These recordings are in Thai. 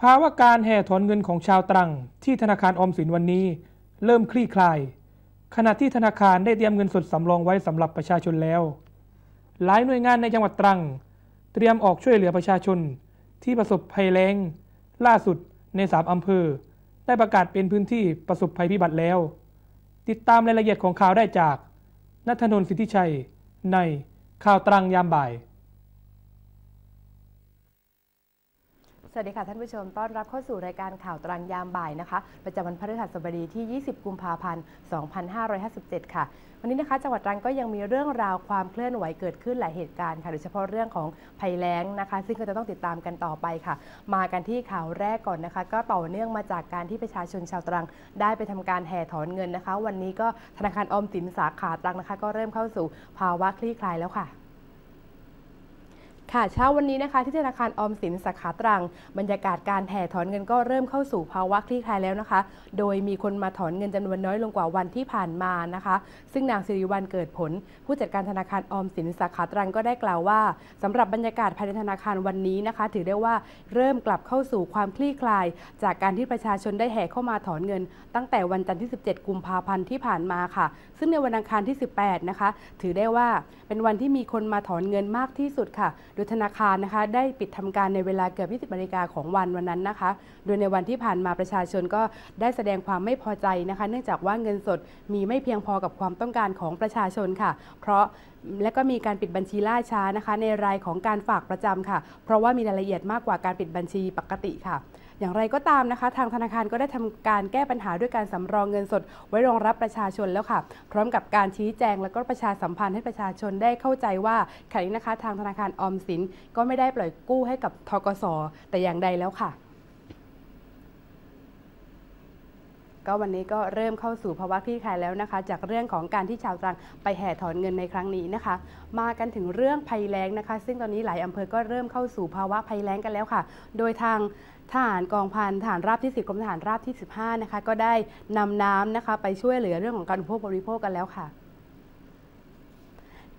ภาวะการแห่ถอนเงินของชาวตรัง ที่ธนาคารออมสินวันนี้ เริ่มคลี่คลาย ขณะที่ธนาคารได้เตรียมเงินสดสำรองไว้สำหรับประชาชนแล้ว หลายหน่วยงานในจังหวัดตรัง เตรียมออกช่วยเหลือประชาชน ที่ประสบภัยแล้ง ล่าสุดในสามอำเภอ ได้ประกาศเป็นพื้นที่ประสบภัยพิบัติแล้ว ติดตามรายละเอียดของข่าวได้จากนัทนนท์สิทธิชัย ในข่าวตรังยามบ่าย ส วัสดีค่ะท่านผู้ชมต้อนรับเข้าสู่รายการข่าวตรังยามบ่ายนะคะ ประจำวันพฤหัสบดีที่ 20 กุมภาพันธ์ 2557 ค่ะ วันนี้นะคะจังหวัดตรังก็ยังมีเรื่องราวความเคลื่อนไหวเกิดขึ้นหลายเหตุการณ์ค่ะโดยเฉพาะเรื่องของภัยแล้งนะคะ ซึ่งก็จะต้องติดตามกันต่อไปค่ะ มากันที่ข่าวแรกก่อนนะคะ ก็ต่อเนื่องมาจากการที่ประชาชนชาวตรัง ได้ไปทำการแห่ถอนเงินนะคะ วันนี้ก็ธนาคารออมสินสาขาตรังนะคะ ก็เริ่มเข้าสู่ภาวะคลี่คลายแล้วค่ะ ค่ะเช้าวันนี้นะคะที่ธนาคารออมสินสาขาตรัง บรรยากาศการแห่ถอนเงินก็เริ่มเข้าสู่ภาวะคลี่คลายแล้วนะคะ โดยมีคนมาถอนเงินจำนวนน้อยลงกว่าวันที่ผ่านมานะคะ ซึ่งนางสิริวัลเกิดผล ผู้จัดการธนาคารออมสินสาขาตรังก็ได้กล่าวว่าสำหรับบรรยากาศภายในธนาคารวันนี้นะคะ ถือได้ว่าเริ่มกลับเข้าสู่ความคลี่คลาย จากการที่ประชาชนได้แห่เข้ามาถอนเงิน ตั้งแต่วันจันทร์ที่ 17 กุมภาพันธ์ที่ผ่านมาค่ะซึ่งในวันอังคารที่ 18 นะคะ ถือได้ว่าเป็นวันที่มีคนมาถอนเงินมากที่สุดค่ะ โดยธนาคารนะคะ ได้ปิดทำการในเวลาเกือบ 20นาฬิกาของวันวันนั้นนะคะ โดยในวันที่ผ่านมาประชาชนก็ได้แสดงความไม่พอใจนะคะ เนื่องจากว่าเงินสดมีไม่เพียงพอกับความต้องการของประชาชนค่ะ เพราะและก็มีการปิดบัญชีล่าช้านะคะ ในรายของการฝากประจำค่ะ เพราะว่ามีรายละเอียดมากกว่าการปิดบัญชีปกติค่ะ อย่างไรก็ตามนะคะ ทางธนาคารก็ได้ทำการแก้ปัญหาด้วยการสำรองเงินสด ไว้รองรับประชาชนแล้วค่ะ พร้อมกับการชี้แจงและก็ประชาสัมพันธ์ให้ประชาชนได้เข้าใจว่าขณะนี้นะคะ ทางธนาคารออมสินก็ไม่ได้ปล่อยกู้ให้กับทกสแต่อย่างใดแล้วค่ะก็วันนี้ก็เริ่มเข้าสู่ภาวะคลี่คลายแล้วนะคะ จากเรื่องของการที่ชาวตรังไปแห่ถอนเงินในครั้งนี้นะคะ มากันถึงเรื่องภัยแล้งนะคะ ซึ่งตอนนี้หลายอำเภอก็เริ่มเข้าสู่ภาวะภัยแล้งกันแล้วค่ะ โดยทาง ทหารกองพันทหารราบที่ 10กรมทหารราบที่ 15 นะคะ ก็ได้นำน้ำนะคะ ไปช่วยเหลือเรื่องของการอุปโภคบริโภคกันแล้วค่ะ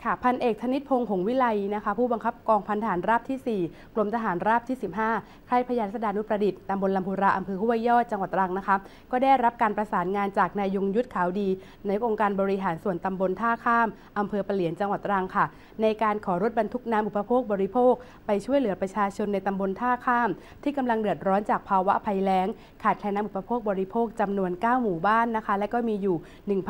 ค่ะพันเอกธนิตพงษ์หงวิไลนะคะผู้บังคับกองพันทหารราบที่ 4 กรมทหารราบที่ 15 ค่ายพยานสดานุประดิษฐ์ตำบลลำพูราอำเภอห้วยยอดจังหวัดตรังนะคะก็ได้รับการประสานงานจากนายยงยุทธขาวดีในองค์การบริหารส่วนตำบลท่าข้ามอำเภอปะเหลียนจังหวัดตรังค่ะ ในการขอรถบรรทุกน้ำอุปโภคบริโภค ไปช่วยเหลือประชาชนในตำบลท่าข้าม ที่กำลังเดือดร้อนจากภาวะภัยแล้ง ขาดแคลนน้ำอุปโภคบริโภคจำนวน 9 หมู่บ้านนะคะ และก็มีอยู่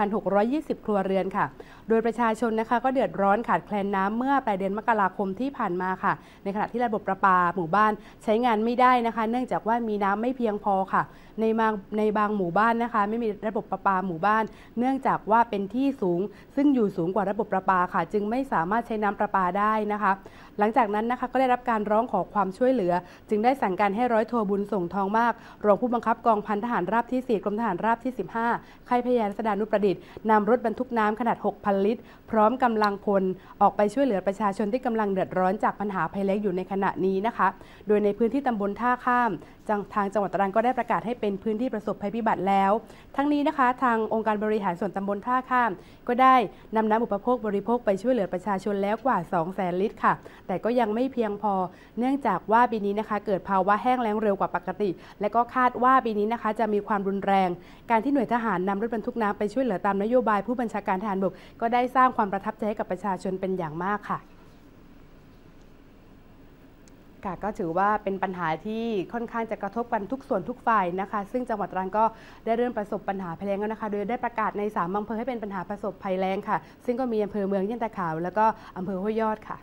1,620 ครัวเรือนค่ะ โดยประชาชนนะคะก็เดือดร้อนขาดแคลนน้ำเมื่อปลายเดือนมกราคมที่ผ่านมาค่ะ ในขณะที่ระบบประปาหมู่บ้านใช้งานไม่ได้นะคะ เนื่องจากว่ามีน้ำไม่เพียงพอค่ะ ในบางในบางหมู่บ้านนะคะ ไม่มีระบบประปาหมู่บ้าน เนื่องจากว่าเป็นที่สูง ซึ่งอยู่สูงกว่าระบบประปาค่ะ จึงไม่สามารถใช้น้ำประปาได้นะคะ หลังจากนั้นนะคะก็ได้รับการร้องขอความช่วยเหลือ จึงได้สั่งการให้ร้อยโทบุญส่งทองมาก รองผู้บังคับกองพันทหารราบที่ 4 กรมทหารราบที่ 15ค่ายพยานสดานุประดิษฐ์นำรถบรรทุกน้ำขนาด 6,000 ลิตร พร้อมกำลังพลออกไปช่วยเหลือประชาชนที่กำลังเดือดร้อนจากปัญหาภัยแล้งอยู่ในขณะนี้นะคะ โดยในพื้นที่ตำบลท่าข้ามทางจังหวัดตรังก็ได้ประกาศให้เป็นพื้นที่ประสบภัยพิบัติแล้ว ทั้งนี้นะคะทางองค์การบริหารส่วนตำบลท่าข้าม ก็ได้นำน้ำอุปโภคบริโภคไปช่วยเหลือประชาชนแล้วกว่า 2 0 0แสนลิตรค่ะแต่ก็ยังไม่เพียงพอ เนื่องจากว่าปีนี้นะคะ เกิดภาวะแห้งแล้งเร็วกว่าปกติ และก็คาดว่าปีนี้นะคะ จะมีความรุนแรง การที่หน่วยทหารนำรถบรรทุกน้ำไปช่วยเหลือตามนโยบายผู้บัญชาการทหารบกก็ได้สร้างความประทับใจให้กับประชาชนเป็นอย่างมากค่ะค่ะก็ถือว่าเป็นปัญหาที่ค่อนข้างจะกระทบกันทุกส่วนทุกฝ่ายนะคะ ซึ่งจังหวัดตรังก็ได้เริ่มประสบปัญหาภัยแล้งแล้วนะคะ โดยได้ประกาศในสามอำเภอให้เป็นปัญหาประสบภัยแล้งค่ะ ซึ่งก็มีอำเภอเมืองยี่นตะขาว แล้วก็อำเภอห้วยยอดค่ะ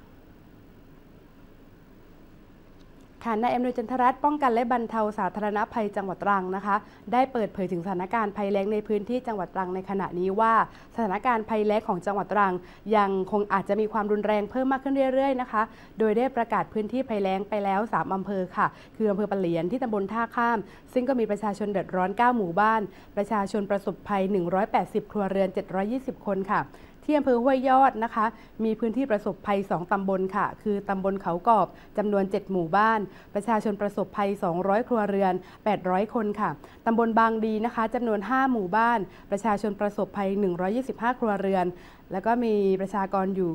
ค่ะนายเอำนวยจันทรัตน์ป้องกันและบรรเทาสาธารณภัยจังหวัดตรังนะคะ ได้เปิดเผยถึงสถานการณ์ภัยแล้งในพื้นที่จังหวัดตรังในขณะนี้ว่า สถานการณ์ภัยแล้งของจังหวัดตรัง ยังคงอาจจะมีความรุนแรงเพิ่มมากขึ้นเรื่อยๆนะคะ โดยได้ประกาศพื้นที่ภัยแล้งไปแล้ว 3 อำเภอค่ะ คืออำเภอปะเหลียนที่ตำบลท่าข้าม ซึ่งก็มีประชาชนเดือดร้อน 9 หมู่บ้าน ประชาชนประสบภัย 180 ครัวเรือน 720 คนค่ะ ที่อำเภอห้วยยอดนะคะ มีพื้นที่ประสบภัย 2 ตำบลค่ะ คือตำบลเขากอบจำนวน 7 หมู่บ้าน ประชาชนประสบภัย 200 ครัวเรือน 800 คนค่ะตำบลบางดีนะคะจำนวน 5 หมู่บ้าน ประชาชนประสบภัย 125 ครัวเรือน แล้วก็มีประชากรอยู่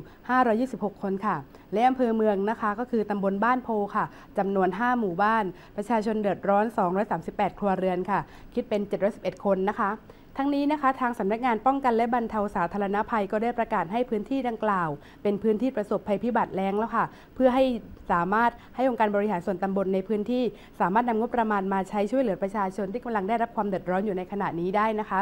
526 คนค่ะ และอำเภอเมืองนะคะก็คือตำบลบ้านโพค่ะจำนวน 5 หมู่บ้าน ประชาชนเดือดร้อน 238 ครัวเรือนค่ะ คิดเป็น 711 คนนะคะ ทั้งนี้นะคะทางสำนักงานป้องกันและบรรเทาสาธารณภัยก็ได้ประกาศให้พื้นที่ดังกล่าว เป็นพื้นที่ประสบภัยพิบัติแล้งแล้วค่ะ เพื่อให้สามารถให้องค์การบริหารส่วนตำบลในพื้นที่ สามารถนำงบประมาณมาใช้ช่วยเหลือประชาชนที่กำลังได้รับความเดือดร้อนอยู่ในขณะนี้ได้นะคะ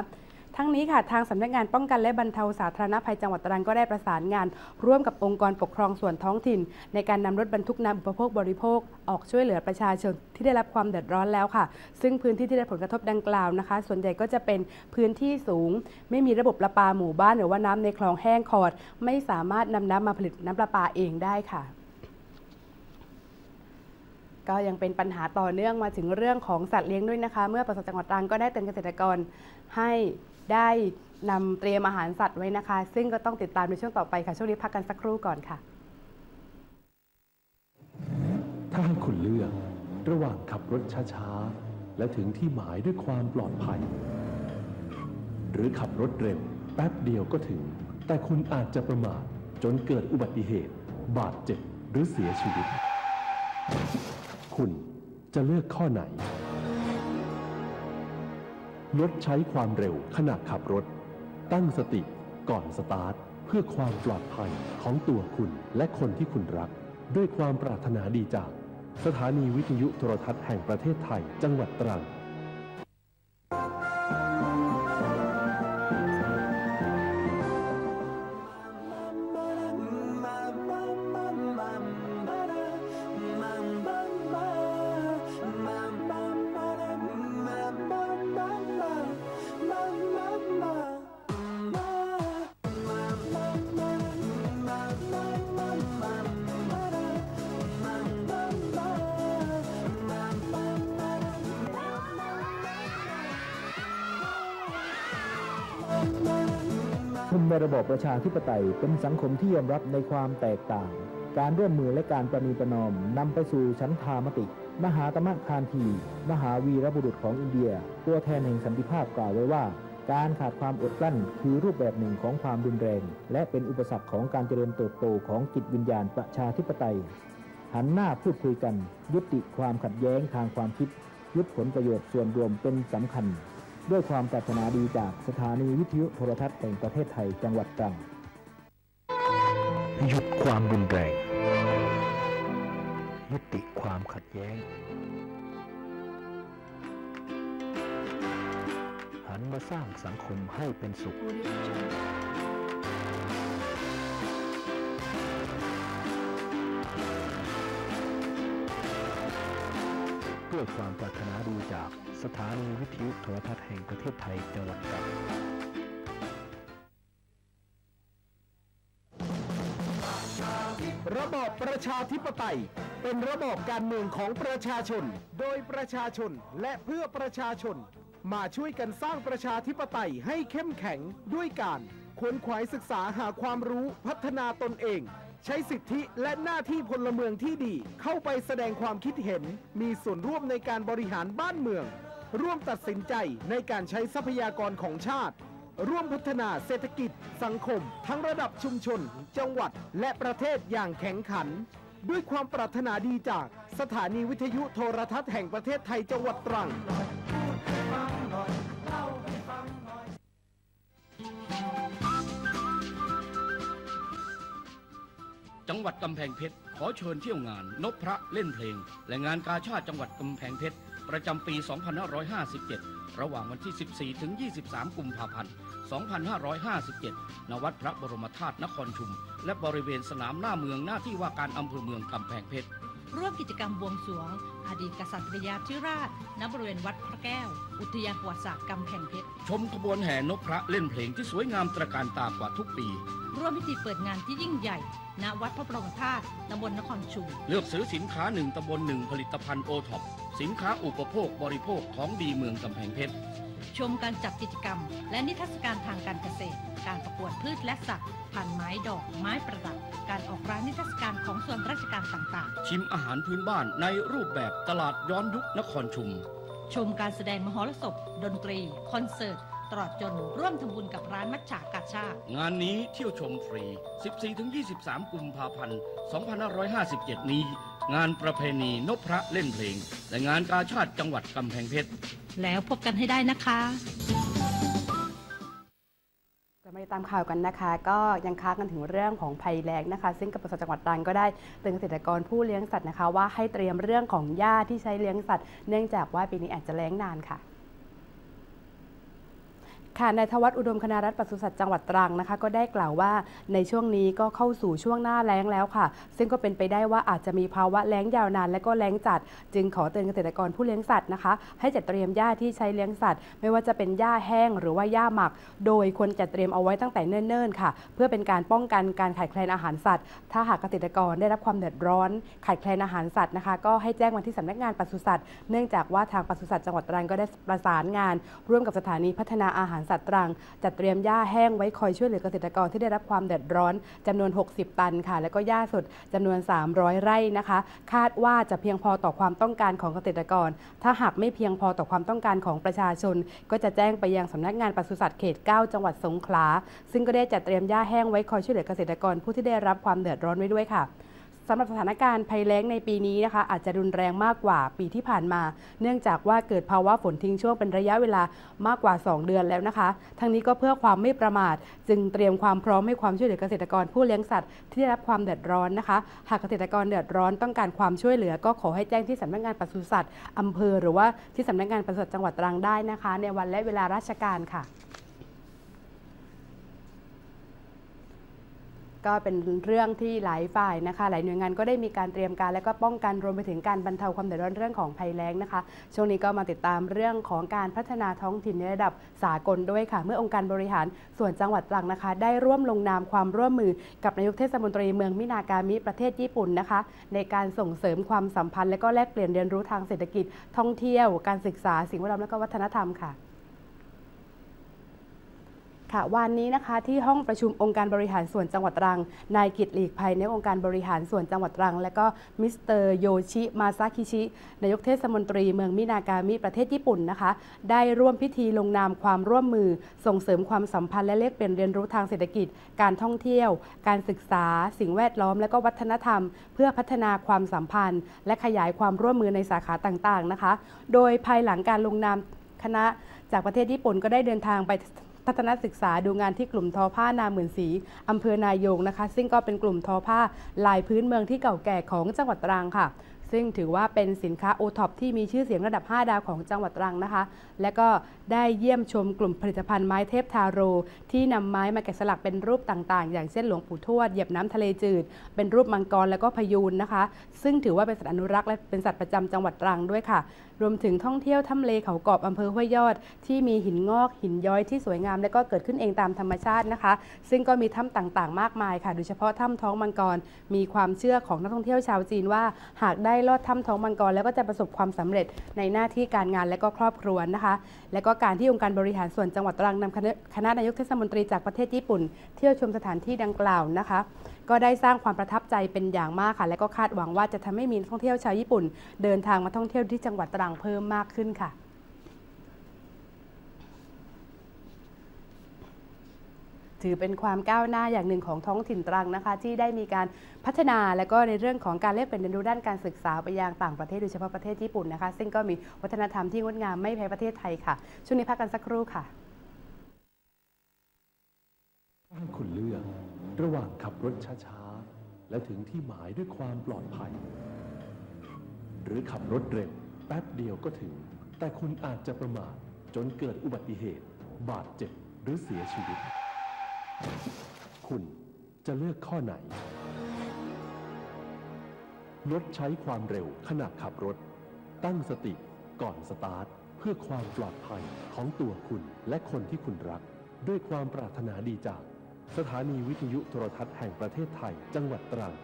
ทั้งนี้ค่ะทางสำนักงานป้องกันและบรรเทาสาธารณภัยจังหวัดตรังก็ได้ประสานงาน ร่วมกับองค์กรปกครองส่วนท้องถิ่น ในการนำรถบรรทุกน้ำอุปโภคบริโภค ออกช่วยเหลือประชาชนที่ได้รับความเดือดร้อนแล้วค่ะ ซึ่งพื้นที่ที่ได้ผลกระทบดังกล่าวนะคะ ส่วนใหญ่ก็จะเป็นพื้นที่สูง ไม่มีระบบประปาหมู่บ้านหรือว่าน้ำในคลองแห้งขอด ไม่สามารถนำน้ำมาผลิตน้ำประปาเองได้ค่ะก็ยังเป็นปัญหาต่อเนื่องมาถึงเรื่องของสัตว์เลี้ยงด้วยนะคะ เมื่อปศุสัตว์จังหวัดตรังก็ได้เตือนเกษตรกรให้ ได้นำเตรียมอาหารสัตว์ไว้นะคะ ซึ่งก็ต้องติดตามในช่วงต่อไปค่ะ ช่วงนี้พักกันสักครู่ก่อนค่ะ ถ้าให้คุณเลือกระหว่างขับรถช้าๆ และถึงที่หมายด้วยความปลอดภัย หรือขับรถเร็วแป๊บเดียวก็ถึง แต่คุณอาจจะประมาทจนเกิดอุบัติเหตุ บาดเจ็บหรือเสียชีวิต คุณจะเลือกข้อไหน ลดใช้ความเร็วขณะขับรถ ตั้งสติก่อนสตาร์ท เพื่อความปลอดภัยของตัวคุณและคนที่คุณรัก ด้วยความปรารถนาดีจาก สถานีวิทยุโทรทัศน์แห่งประเทศไทย จังหวัดตรัง ระบอบประชาธิปไตยเป็นสังคมที่ยอมรับในความแตกต่าง การร่วมมือและการประนีประนอมนำไปสู่ฉันทามติ มหาตมะคานที มหาวีรบุรุษของอินเดีย ตัวแทนแห่งสันติภาพกล่าวไว้ว่า การขาดความอดกลั้นคือรูปแบบหนึ่งของความรุนแรง และเป็นอุปสรรคของการเจริญเติบโตของจิตวิญญาณประชาธิปไตย หันหน้าพูดคุยกัน ยุติความขัดแย้งทางความคิด ยึดผลประโยชน์ส่วนรวมเป็นสำคัญ ด้วยความปรารถนาดีจากสถานีวิทยุโทรทัศน์แห่งประเทศไทยจังหวัดตรังหยุดความรุนแรง ยุติความขัดแย้ง หันมาสร้างสังคมให้เป็นสุข ด้วยความปรารถนาดีจากสถานีวิทยุโทรทัศน์แห่งประเทศไทยจังหวัดตรังระบอบประชาธิปไตย เป็นระบอบการเมืองของประชาชน โดยประชาชนและเพื่อประชาชน มาช่วยกันสร้างประชาธิปไตยให้เข้มแข็งด้วยการขวนขวายศึกษาหาความรู้พัฒนาตนเอง ใช้สิทธิและหน้าที่พลเมืองที่ดี เข้าไปแสดงความคิดเห็น มีส่วนร่วมในการบริหารบ้านเมือง ร่วมตัดสินใจในการใช้ทรัพยากรของชาติ ร่วมพัฒนาเศรษฐกิจ สังคม ทั้งระดับชุมชน จังหวัด และประเทศอย่างแข็งขัน ด้วยความปรารถนาดีจากสถานีวิทยุโทรทัศน์แห่งประเทศไทยจังหวัดตรัง งหวัดกำแพงเพชร ขอเชิญเที่ยวงาน นพพระเล่นเพลง และงานกาชาติจังหวัดกำแพงเพชร ประจำปี 2557 ระหว่างวันที่ 14 ถึง 23 กุมภาพันธ์ 2557 ณ วัดพระบรมธาตุนครชุม และบริเวณสนามหน้าเมืองหน้าที่ว่าการอำเภอเมืองกำแพงเพชร ร่วมกิจกรรมบวงสรวง อดีตกษัตริยาธิราช ณบริเวณวัดพระแก้ว อุทยานประวัติศาสตร์กำแพงเพชร ชมขบวนแห่นพพระเล่นเพลงที่สวยงามตระการตากว่าทุกปี ร่วมพิธีเปิดงานที่ยิ่งใหญ่ ณวัดพระบรมธาตุตำบลนครชุม เลือกซื้อสินค้าหนึ่งตำบลหนึ่งผลิตภัณฑ์โอท็อปสินค้าอุปโภคบริโภคของดีเมืองกำแพงเพชร ชมการจัดกิจกรรม และนิทรรศการทางการเกษตร การประกวดพืชและสัตว์พันธุ์ไม้ดอกไม้ประดับ การออกร้านนิทรรศการของส่วนราชการต่างชิมอาหารพื้นบ้านในรูปแบบตลาดย้อนยุคนครชุมๆชมการแสดงมหรสพ ดนตรี คอนเสิร์ต ตลอดจนร่วมทำบุญกับร้านมัชฉากาชาติงานนี้เที่ยวชมฟรี 14-23 กุมภาพันธ์ 2557 นี้ งานประเพณีนพพระเล่นเพลง และงานกาชาติจังหวัดกำแพงเพชร แล้วพบกันให้ได้นะคะจะมาติดตามข่าวกันนะคะ ก็ยังค้างกันถึงเรื่องของภัยแล้งนะคะ ซึ่งกับปศุสัตว์จังหวัดตรังก็ได้เตือนเกษตรกรผู้เลี้ยงสัตว์นะคะ ว่าให้เตรียมเรื่องของหญ้าที่ใช้เลี้ยงสัตว์ เนื่องจากว่าปีนี้อาจจะแล้งนานค่ะ ค่ะนายทวัฒน์อุดมคณรัฐปศุสัตว์จังหวัดตรังนะคะ ก็ได้กล่าวว่าในช่วงนี้ก็เข้าสู่ช่วงหน้าแล้งแล้วค่ะ ซึ่งก็เป็นไปได้ว่าอาจจะมีภาวะแล้งยาวนานและก็แล้งจัด จึงขอเตือนเกษตรกรผู้เลี้ยงสัตว์นะคะ ให้จัดเตรียมหญ้าที่ใช้เลี้ยงสัตว์ ไม่ว่าจะเป็นหญ้าแห้งหรือว่าหญ้าหมัก โดยควรจัดเตรียมเอาไว้ตั้งแต่เนิ่นๆค่ะ เพื่อเป็นการป้องกันการขาดแคลนอาหารสัตว์ ถ้าหากเกษตรกรได้รับความเดือดร้อนขาดแคลนอาหารสัตว์นะคะ ก็ให้แจ้งมาที่สำนักงานปศุสัตว์ เนื่องจากว่าทางปศุสัตว์จังหวัดตรังก็ได้ประสานงาน ร่วมกับสถานีพัฒนาอาหารสัตว์ตรัง จัดเตรียมหญ้าแห้งไว้คอยช่วยเหลือเกษตรกรที่ได้รับความเดือดร้อนจำนวน 60 ตันค่ะ แล้วก็หญ้าสดจำนวน 300 ไร่นะคะ คาดว่าจะเพียงพอต่อความต้องการของเกษตรกร ถ้าหากไม่เพียงพอต่อความต้องการของประชาชน ก็จะแจ้งไปยังสำนักงานปศุสัตว์เขต 9 จังหวัดสงขลาซึ่งก็ได้จัดเตรียมหญ้าแห้งไว้คอยช่วยเหลือเกษตรกรผู้ที่ได้รับความเดือดร้อนไว้ด้วยค่ะ สำหรับสถานการณ์ภัยแล้งในปีนี้นะคะอาจจะรุนแรงมากกว่าปีที่ผ่านมา เนื่องจากว่าเกิดภาวะฝนทิ้งช่วงเป็นระยะเวลามากกว่า 2 เดือนแล้วนะคะ ทั้งนี้ก็เพื่อความไม่ประมาท จึงเตรียมความพร้อมให้ความช่วยเหลือเกษตรกรผู้เลี้ยงสัตว์ที่ได้รับความเดือดร้อนนะคะ หากเกษตรกรเดือดร้อนต้องการความช่วยเหลือ ก็ขอให้แจ้งที่สำนักงานปศุสัตว์อำเภอ หรือว่าที่สำนักงานปศุสัตว์จังหวัดตรังได้นะคะ ในวันและเวลาราชการค่ะ ก็เป็นเรื่องที่หลายฝ่ายนะคะ หลายหน่วยงานก็ได้มีการเตรียมการ และก็ป้องกันรวมไปถึงการบรรเทาความเดือดร้อนเรื่องของภัยแล้งนะคะ ช่วงนี้ก็มาติดตามเรื่องของการพัฒนาท้องถิ่นในระดับสากลด้วยค่ะ เมื่อองค์การบริหารส่วนจังหวัดตรังนะคะ ได้ร่วมลงนามความร่วมมือกับนายกเทศมนตรีเมืองมินากามิประเทศญี่ปุ่นนะคะ ในการส่งเสริมความสัมพันธ์ และก็แลกเปลี่ยนเรียนรู้ทางเศรษฐกิจท่องเที่ยว การศึกษาสิ่งแวดล้อมและก็วัฒนธรรมค่ะ ค่ะวันนี้นะคะที่ห้องประชุมองค์การบริหารส่วนจังหวัดตรัง นายกิตหลีกภัยในองค์การบริหารส่วนจังหวัดตรัง และก็มิสเตอร์โยชิมาซาคิชิ นายกเทศมนตรีเมืองมินากามิประเทศญี่ปุ่นนะคะ ได้ร่วมพิธีลงนามความร่วมมือ ส่งเสริมความสัมพันธ์และเลกเปลี่ยนเรียนรู้ทางเศรษฐกิจ การท่องเที่ยว การศึกษา สิ่งแวดล้อม และก็วัฒนธรรม เพื่อพัฒนาความสัมพันธ์ และขยายความร่วมมือในสาขาต่างๆนะคะ โดยภายหลังการลงนามคณะจากประเทศญี่ปุ่นก็ได้เดินทางไป ทัศนศึกษาดูงานที่กลุ่มทอผ้านาหมื่นสีอำเภอนายงนะคะ ซึ่งก็เป็นกลุ่มทอผ้าลายพื้นเมืองที่เก่าแก่ของจังหวัดตรังค่ะซึ่งถือว่าเป็นสินค้าโอท็อปที่มีชื่อเสียงระดับ 5 ดาวของจังหวัดตรังนะคะ และก็ได้เยี่ยมชมกลุ่มผลิตภัณฑ์ไม้เทพทาโร ที่นำไม้มาแกะสลักเป็นรูปต่างๆ อย่างเช่นหลวงปู่ทวดเหยียบน้ำทะเลจืด เป็นรูปมังกรแล้วก็พยูนนะคะ ซึ่งถือว่าเป็นสัตว์อนุรักษ์และเป็นสัตว์ประจำจังหวัดตรังด้วยค่ะ รวมถึงท่องเที่ยวถ้ำเลเขากรอบอำเภอห้วยยอด ที่มีหินงอกหินย้อยที่สวยงาม และก็เกิดขึ้นเองตามธรรมชาตินะคะ ซึ่งก็มีถ้ำต่างๆ มากมายค่ะ โดยเฉพาะถ้ำท้องมังกร มีความเชื่อของนักท่องเที่ยวชาวจีนว่า หากได้ลอดถ้ำท้องมังกรแล้วก็จะประสบความสำเร็จในหน้าที่การงานและก็ครอบครัวนะคะ และก็การที่องค์การบริหารส่วนจังหวัดตรังนำคณะคณะนายกเทศมนตรีจากประเทศญี่ปุ่น เที่ยวชมสถานที่ดังกล่าวนะคะ ก็ได้สร้างความประทับใจเป็นอย่างมากค่ะ และก็คาดหวังว่าจะทำให้มีนักท่องเที่ยวชาวญี่ปุ่น เดินทางมาท่องเที่ยวที่จังหวัดตรังเพิ่มมากขึ้นค่ะ ถือเป็นความก้าวหน้าอย่างหนึ่งของท้องถิ่นตรังนะคะ ที่ได้มีการพัฒนาและก็ในเรื่องของการแลกเป็นเรียนรู้ด้านการศึกษาไปยังต่างประเทศโดยเฉพาะประเทศญี่ปุ่นนะคะ ซึ่งก็มีวัฒนธรรมที่งดงามไม่แพ้ประเทศไทยค่ะ ช่วงนี้พักกันสักครู่ค่ะให้คุณเลือกระหว่างขับรถช้าๆ และถึงที่หมายด้วยความปลอดภัย หรือขับรถเร็ว แป๊บเดียวก็ถึง แต่คุณอาจจะประมาทจนเกิดอุบัติเหตุ บาดเจ็บหรือเสียชีวิต คุณจะเลือกข้อไหน ลดใช้ความเร็วขณะขับรถ ตั้งสติก่อนสตาร์ท เพื่อความปลอดภัยของตัวคุณและคนที่คุณรัก ด้วยความปรารถนาดีจาก สถานีวิทยุโทรทัศน์แห่งประเทศไทย จังหวัดตรัง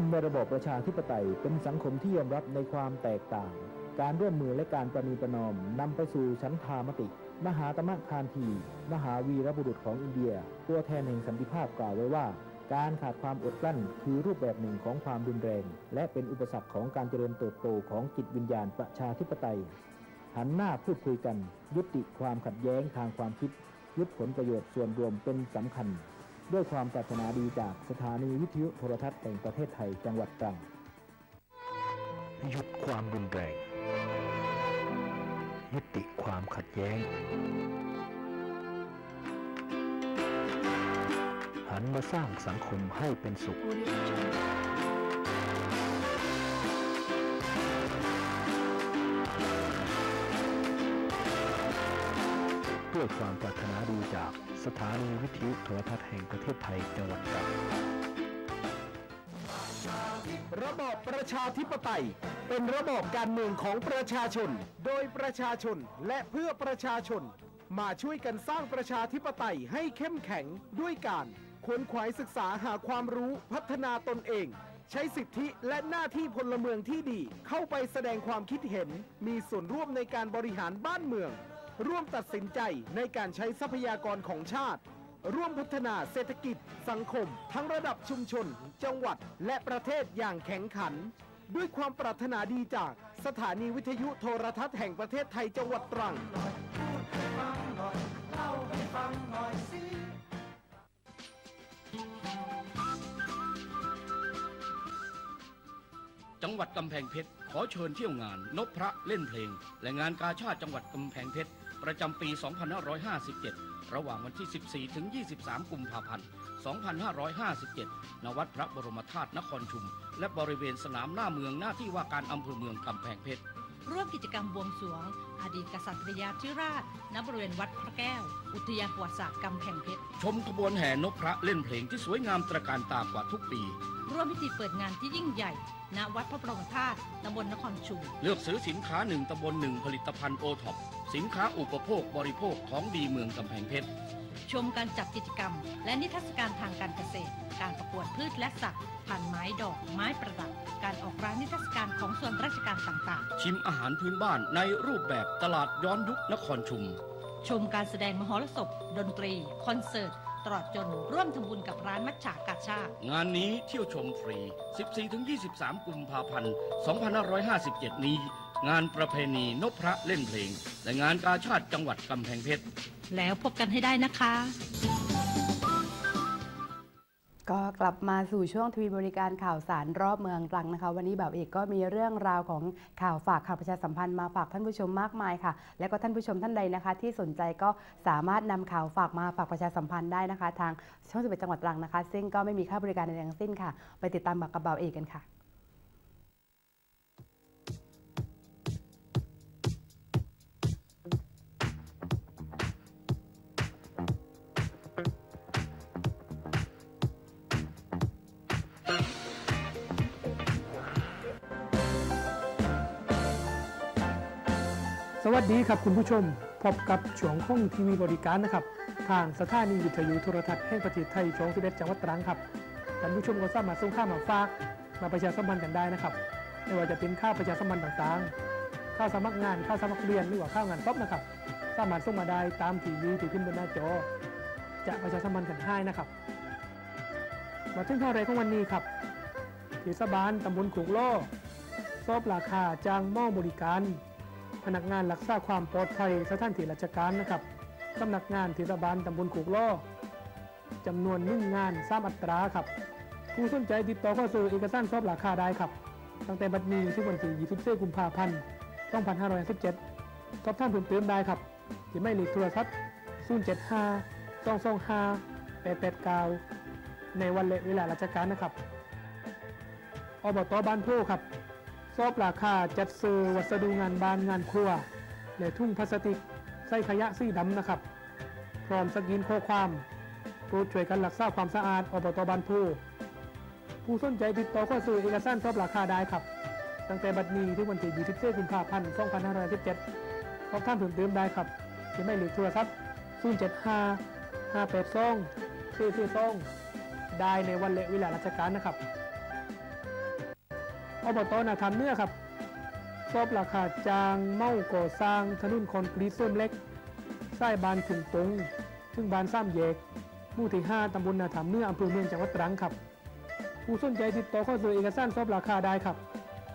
มในระบอบประชาธิปไตยเป็นสังคมที่ยอมรับในความแตกต่าง การร่วมมือและการประนีประนอมนำไปสู่ฉันทามติ มหาตมะคานธีมหาวีรบุรุษของอินเดีย ตัวแทนแห่งสันติภาพกล่าวไว้ว่า การขาดความอดกลั้นคือรูปแบบหนึ่งของความรุนแรง และเป็นอุปสรรคของการเจริญเติบโตของจิตวิญญาณประชาธิปไตย หันหน้าพูดคุยกัน ยุติความขัดแย้งทางความคิด ยึดผลประโยชน์ส่วนรวมเป็นสำคัญ ด้วยความปรารถนาดีจากสถานีวิทยุโทรทัศน์แห่งประเทศไทยจังหวัดตรังหยุดความรุนแรง ยุติความขัดแย้ง หันมาสร้างสังคมให้เป็นสุข ด้วยความปรารถนาดีจากสถานีวิทยุโทรทัศน์แห่งประเทศไทยจังหวัดตรังระบอบประชาธิปไตย เป็นระบอบการเมืองของประชาชน โดยประชาชนและเพื่อประชาชน มาช่วยกันสร้างประชาธิปไตยให้เข้มแข็งด้วยการขวนขวายศึกษาหาความรู้พัฒนาตนเอง ใช้สิทธิและหน้าที่พลเมืองที่ดี เข้าไปแสดงความคิดเห็น มีส่วนร่วมในการบริหารบ้านเมือง ร่วมตัดสินใจในการใช้ทรัพยากรของชาติ ร่วมพัฒนาเศรษฐกิจ สังคม ทั้งระดับชุมชน จังหวัด และประเทศอย่างแข็งขัน ด้วยความปรารถนาดีจากสถานีวิทยุโทรทัศน์แห่งประเทศไทยจังหวัดตรังจังหวัดกำแพงเพชร ขอเชิญเที่ยวงานนพพระเล่นเพลง และงานกาชาติจังหวัดกำแพงเพชร ประจำปี 2557 ระหว่างวันที่ 14 ถึง 23 กุมภาพันธ์ 2557 ณ วัดพระบรมธาตุนครชุม และบริเวณสนามหน้าเมืองหน้าที่ว่าการอำเภอเมืองกำแพงเพชร ร่วมกิจกรรมบวงสรวง อดีตกษัตริยาธิราช ณ บริเวณวัดพระแก้ว อุทยานประวัติศาสตร์กำแพงเพชร ชมขบวนแห่นพพระเล่นเพลงที่สวยงามตระการตากว่าทุกปี ร่วมพิธีเปิดงานที่ยิ่งใหญ่ณวัดพระบรมธาตุตำบลนครชุม เลือกซื้อสินค้าหนึ่งตำบลหนึ่งผลิตภัณฑ์โอท็อป สินค้าอุปโภคบริโภคของดีเมืองกำแพงเพชร ชมการจัดกิจกรรม และนิทรรศการทางการเกษตร การประกวดพืชและสัตว์พันธุ์ไม้ดอกไม้ประดับ การออกร้านนิทรรศการของส่วนราชการต่างชิมอาหารพื้นบ้านในรูปแบบตลาดย้อนยุคนครชุมๆชมการแสดงมหรสพ ดนตรี คอนเสิร์ตตลอดจนร่วมทำบุญกับร้านมัชฉากาชาติ งานนี้เที่ยวชมฟรี 14-23 กุมภาพันธ์ 2557 นี้ งานประเพณีนพพระเล่นเพลง และงานกาชาติจังหวัดกำแพงเพชร แล้วพบกันให้ได้นะคะ ก็กลับมาสู่ช่วงทวีบริการข่าวสารรอบเมืองตรังนะคะ วันนี้แบบเอกก็มีเรื่องราวของข่าวฝากข่าวประชาสัมพันธ์มาฝากท่านผู้ชมมากมายค่ะ และก็ท่านผู้ชมท่านใดนะคะ ที่สนใจก็สามารถนำข่าวฝากมาฝากประชาสัมพันธ์ได้นะคะ ทางช่อง11จังหวัดตรังนะคะ ซึ่งก็ไม่มีค่าบริการใดๆทั้งสิ้นค่ะ ไปติดตามกับกระเบาเอกกันค่ะ สวัสดีครับคุณผู้ชม พบกับช่วงข้องทีวีบริการนะครับ ทางสถานีวิทยุโทรทัศน์แห่งประเทศไทยช่อง11จังหวัดตรังครับท่านผู้ชมก็สามารถส่งข้าวมาฝาก มาประชาสัมพันธ์กันได้นะครับ ไม่ว่าจะเป็นข้าวประชาสัมพันธ์ต่างๆข้าวสมัครงานข้าวสมัครเรียนหรือว่าข้าวงานซบนะครับ สามารถส่งมาได้ตามทีวีที่ขึ้นบนหน้าจอ จะประชาสัมพันธ์กันให้นะครับ มาถึงข่าวแรกของวันนี้ครับเทศบาลตำบลขุกโล่ซอบราคาจ้างหม้อบริการ พนักงานรักษาความปลอดภัยสถานที่ราชการนะครับสำนักงานเทศบาลตำบลขุกล้อจำนวนหนึ่งงานสามอัตราครับ ผู้สนใจติดต่อข้าสู่เอกสารสอบราคาได้ครับ ตั้งแต่บัดนี้ถึงวันที่24กุมภาพันธ์2517สอบถามเพิ่มเติมได้ครับ ที่ไม่เลขโทรศัพท์075 225 889 ในวันและเวลาราชการนะครับอบตบ้านโพครับ ซอบราคาจัดซื้อวัสดุงานบ้านงานครัว และทุ่งพลาสติก ใส่ขยะสีดำนะครับ พร้อมสกรีนข้อความโปรดช่วยกันรักษาความสะอาดอบตบ้านผู้ผู้สนใจติดต่อข้าสู่เอกสารซอบราคาได้ครับ ตั้งแต่บัดนี้ถึงวันที่24กุมภาพันธ์2517สอบถามเพิ่มเติมได้ครับที่ไม่หรือโทรศัพท์075 582 442ได้ในวันและเวลาราชการนะครับ อบตนาทำเนื้อครับซอบราคาจางเมาก่อสร้างถนนคอนกรีตเส้นเล็กไส้บานถุงปงถึงบานซ้ำแยกหมู่ที่5ตำบลนาถามเนื้ออำเภอเมืองจังหวัดตรังครับ ผู้สนใจติดต่อข้าสู่เอกสารซอบราคาได้ครับ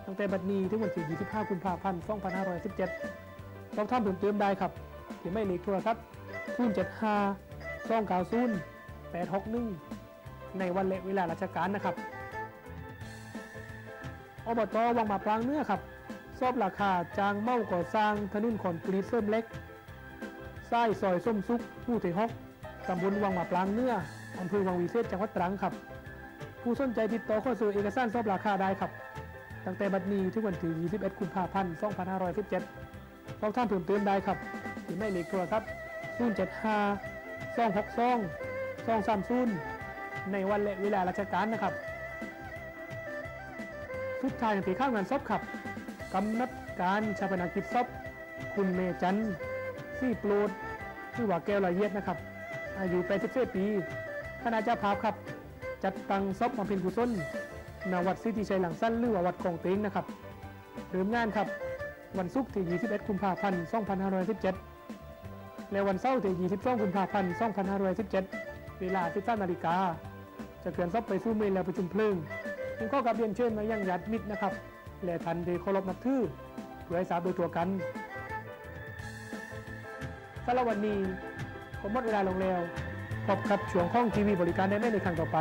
ตั้งแต่บัดนี้ถึงวันที่25กุมภาพันธ์2517สอบถามเพิ่มเติมได้ครับที่ไม่เลขโทรศัพท์075 290 861 ในวันและเวลาราชการนะครับ อบตวังมาปรางเนื้อครับซอบราคาจางเมาก่อสร้างถนนคอนกรีตเส้นเล็กไส้ซอยส้มซุกผู้ที่ฮอกตำบลวังมาปรางเนื้ออำเภอวังวีเศษจังหวัดตรังครับ ผู้สนใจติดต่อข้าสู่เอกสารซอบราคาได้ครับ ตั้งแต่บัดนี้ถึงวันที่21กุมภาพันธ์2517สอบถามเพิ่มเติมได้ครับที่ไม่เลขโทรศัพท์075 262 230ในวันและเวลาราชการนะครับ สุดท้ายในปีข้างงานซบครับกำหนัดการชาปนกิจซบคุณเมจันซี่โปรดชื่อว่าแก้วละเอียดนะครับ อายุ84ปีคณะเจ้าภาพครับ จัดตั้งซบบำเพ็ญกุศลณวัดสิทธิชัยหลังสั้นหรือว่าวัดกองเตงนะครับเริ่มงานครับ วันศุกร์ที่21กุมภาพันธ์2517 และวันเสาร์ที่22กุมภาพันธ์2517 เวลา13นาฬิกาจะเคลื่อนซบไปสู่เมนและประชุมเพลิง ยังข้อกับเรียนเชิญมายังญาติมิตรนะครับ และทันเดเคารพนับถือเพื่อให้ทราบโดยตัวกันสำหรับวันนี้ผมหมดเวลาลงแล้วพบกับช่วงข้องทีวีบริการได้ในครั้งต่อไป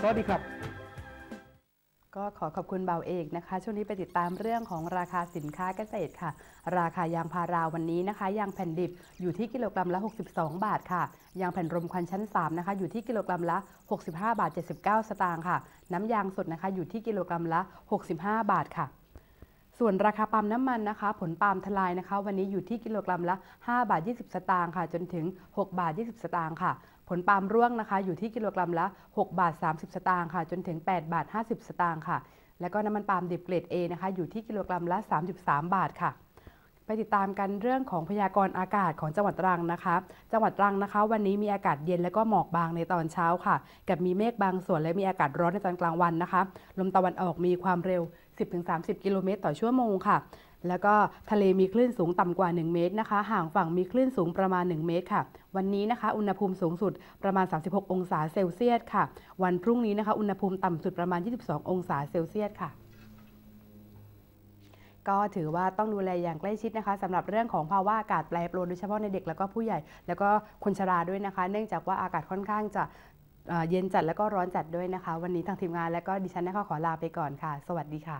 สวัสดีครับ ก็ขอขอบคุณเบาเอกนะคะ ช่วงนี้ไปติดตามเรื่องของราคาสินค้าเกษตรค่ะ ราคายางพาราวันนี้นะคะ ยางแผ่นดิบอยู่ที่กิโลกรัมละ 62 บาทค่ะ ยางแผ่นรมควันชั้น 3 นะคะ อยู่ที่กิโลกรัมละ 65 บาท 79 สตางค์ค่ะ น้ำยางสดนะคะ อยู่ที่กิโลกรัมละ 65 บาทค่ะส่วนราคาปาล์มน้ำมันนะคะ ผลปาล์มทลายนะคะ วันนี้อยู่ที่กิโลกรัมละ 5 บาท 20 สตางค์ค่ะ จนถึง 6 บาท 20 สตางค์ค่ะ ผลปาล์มร่วงนะคะอยู่ที่กิโลกรัมละ 6 บาท 30 สตางค์ค่ะ จนถึง 8 บาท 50 สตางค์ค่ะ แล้วก็น้ำมันปาล์มดิบเกรด A นะคะอยู่ที่กิโลกรัมละ 33 บาทค่ะ ไปติดตามกันเรื่องของพยากรณ์อากาศของจังหวัดตรังนะคะ จังหวัดตรังนะคะ วันนี้มีอากาศเย็นและก็หมอกบางในตอนเช้าค่ะ กับมีเมฆบางส่วนและมีอากาศร้อนในตอนกลางวันนะคะ ลมตะวันออกมีความเร็ว 10-30 กิโลเมตรต่อชั่วโมงค่ะ แล้วก็ทะเลมีคลื่นสูงต่ำกว่า 1 เมตรนะคะ ห่างฝั่งมีคลื่นสูงประมาณ 1 เมตรค่ะ วันนี้นะคะอุณหภูมิสูงสุดประมาณ 36 องศาเซลเซียสค่ะ วันพรุ่งนี้นะคะอุณหภูมิต่ำสุดประมาณ 22 องศาเซลเซียสค่ะก็ถือว่าต้องดูแลอย่างใกล้ชิดนะคะสำหรับเรื่องของภาวะอากาศแปรปรวนโดยเฉพาะในเด็กแล้วก็ผู้ใหญ่ แล้วก็คนชราด้วยนะคะ เนื่องจากว่าอากาศค่อนข้างจะเย็นจัดแล้วก็ร้อนจัดด้วยนะคะ วันนี้ทางทีมงานและก็ดิฉันนะคะขอลาไปก่อนค่ะ สวัสดีค่ะ